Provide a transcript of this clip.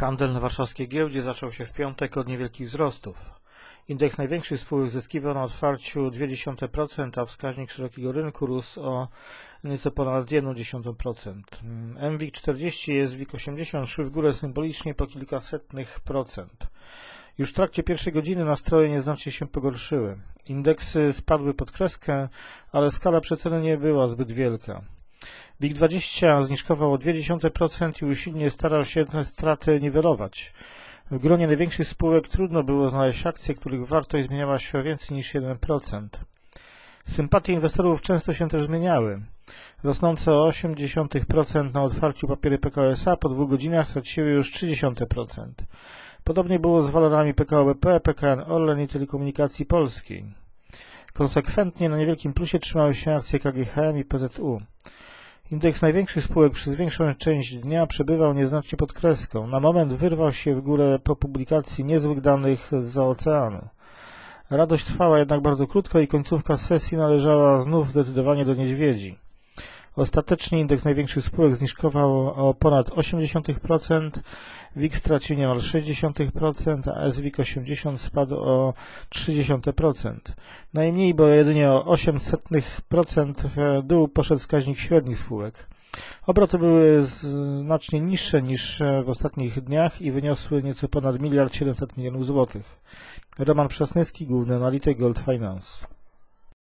Handel na warszawskiej giełdzie zaczął się w piątek od niewielkich wzrostów. Indeks największych spółek zyskiwał na otwarciu 0,2%, a wskaźnik szerokiego rynku rósł o nieco ponad 1,1%. MWIG 40 i SWIG 80 szły w górę symbolicznie po kilkasetnych procent. Już w trakcie pierwszej godziny nastroje nieznacznie się pogorszyły. Indeksy spadły pod kreskę, ale skala przeceny nie była zbyt wielka. WIG20 zniżkował o 0,2% i usilnie starał się te straty niwelować. W gronie największych spółek trudno było znaleźć akcje, których wartość zmieniała się o więcej niż 1%. Sympatie inwestorów często się też zmieniały. Rosnące o 0,8% na otwarciu papiery PKO SA po dwóch godzinach straciły już 0,3%. Podobnie było z walorami PKO BP, PKN Orlen i Telekomunikacji Polskiej. Konsekwentnie na niewielkim plusie trzymały się akcje KGHM i PZU. Indeks największych spółek przez większą część dnia przebywał nieznacznie pod kreską. Na moment wyrwał się w górę po publikacji niezłych danych za oceanu. Radość trwała jednak bardzo krótko i końcówka sesji należała znów zdecydowanie do niedźwiedzi. Ostatecznie indeks największych spółek zniżkował o ponad 0,8%, WIG stracił niemal 0,6%, a SWIG 80 spadł o 0,3%. Najmniej, bo jedynie o 0,08% w dół poszedł wskaźnik średnich spółek. Obroty były znacznie niższe niż w ostatnich dniach i wyniosły nieco ponad miliard 700 milionów złotych. Roman Przasnyski, główny analityk Gold Finance.